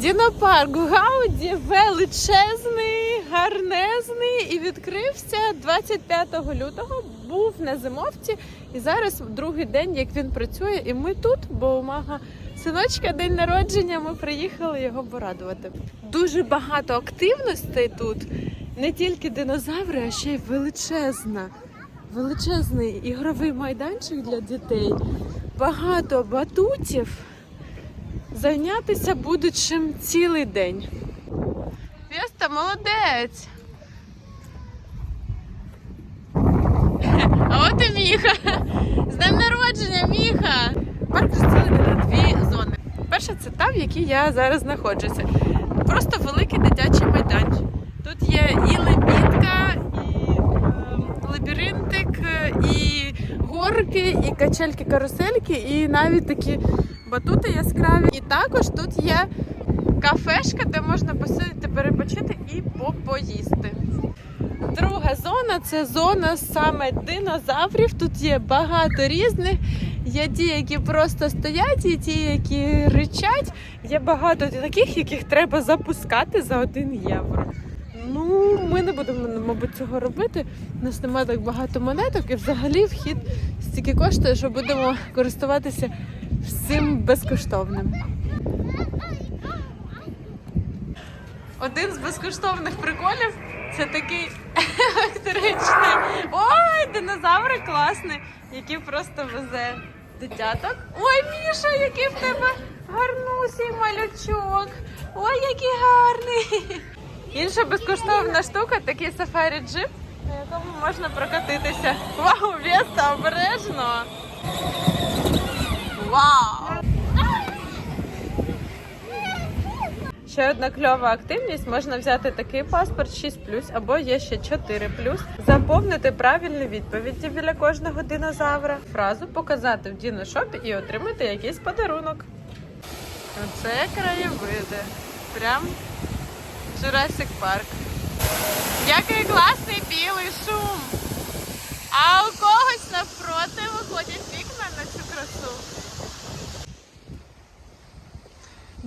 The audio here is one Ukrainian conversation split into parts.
Дінопарк Гауді величезний, гарнезний і відкрився 25 лютого. Був на зимовці, і зараз другий день, як він працює, і ми тут, бо у мага синочка день народження. Ми приїхали його порадувати. Дуже багато активностей тут. Не тільки динозаври, а ще й величезна, величезний ігровий майданчик для дітей. Багато батутів. Зайнятися буде чим цілий день. Веста, молодець. А от і Міха. З днем народження, Міха! Парк розділений на дві зони. Перша це та, в якій я зараз знаходжуся. Просто великий дитячий майданчик. Тут є і лебідка, і е, лабіринтик, і горки, і качельки, карусельки, і навіть такі батути яскраві. І також тут є кафешка, де можна посидіти, перепочити і попоїсти. Друга зона це зона саме динозаврів. Тут є багато різних. Є ті, які просто стоять, і ті, які ричать. Є багато таких, яких треба запускати за 1 євро. Ну, ми не будемо, мабуть, цього робити. У нас немає так багато монеток, і взагалі вхід стільки коштує, що будемо користуватися всім безкоштовним. Один з безкоштовних приколів це такий електричний. Ой, динозаври класний, який просто везе дитяток. Ой, Міша, який в тебе гарнусій малючок. Ой, який гарний. Інша безкоштовна штука такий сафарі джип, на якому можна прокатитися. Вау, Веста, обережно! Вау! Ще одна кльова активність можна взяти такий паспорт 6 або є ще 4 заповнити правильні відповіді біля кожного динозавра, фразу показати в діношопі і отримати якийсь подарунок. Оце краєвиди. Прям Jurassic Парк. Який класний білий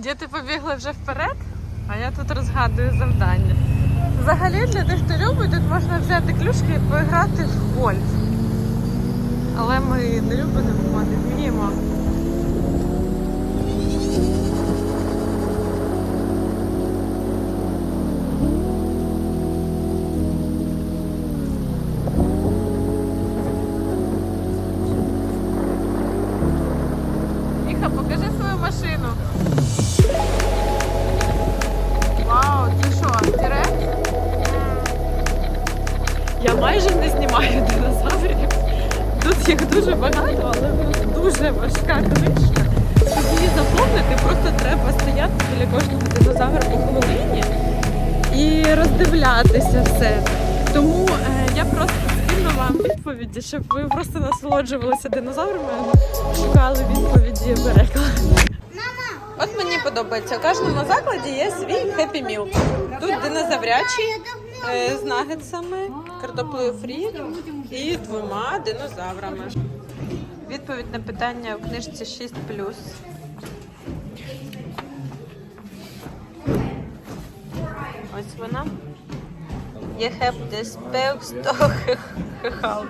Діти побігли вже вперед, а я тут розгадую завдання. Взагалі, для тих, хто любить, тут можна взяти клюшки і пограти в гольф. Але ми не любимо, не вміємо. Міха, покажи свою машину. Вау, ти що, тіре? Я майже не знімаю динозаврів. Тут їх дуже багато, але дуже важка книжка. Щоб її заповнити, просто треба стояти біля кожного динозавра по хвилині і роздивлятися все. Тому е, я просто вам відповіді, щоб ви просто насолоджувалися динозаврами, шукали відповіді переклад. От мені подобається. У кожному закладі є свій хеппі міл. Тут динозаврячий е, з нагетсами, картоплею фрі і двома динозаврами. Відповідь на питання у книжці 6 Ось вона. Je hebt de speelstof gehaald.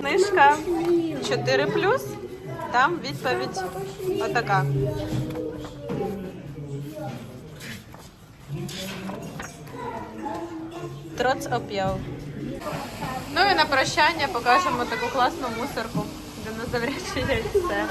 Книжка 4 Там відповідь отака. Троц оп'яв. Ну і на прощання покажемо таку класну мусорку, де назавряче яйце.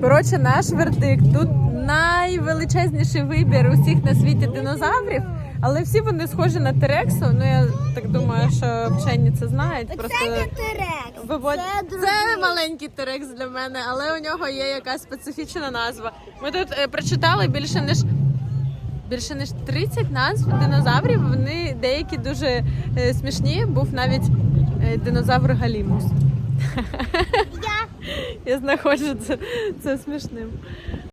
Коротше, наш вердикт. Тут найвеличезніший вибір усіх на світі динозаврів, але всі вони схожі на Терексу. Ну я так думаю, що вчені це знають. Просто Це не терекс. Вивод... Це Це, маленький терекс для мене, але у нього є якась специфічна назва. Ми тут е, прочитали більше ніж більше ніж 30 назв динозаврів. Вони деякі дуже е, смішні. Був навіть е, динозавр Галімус. Я знаходжу це, це смішним.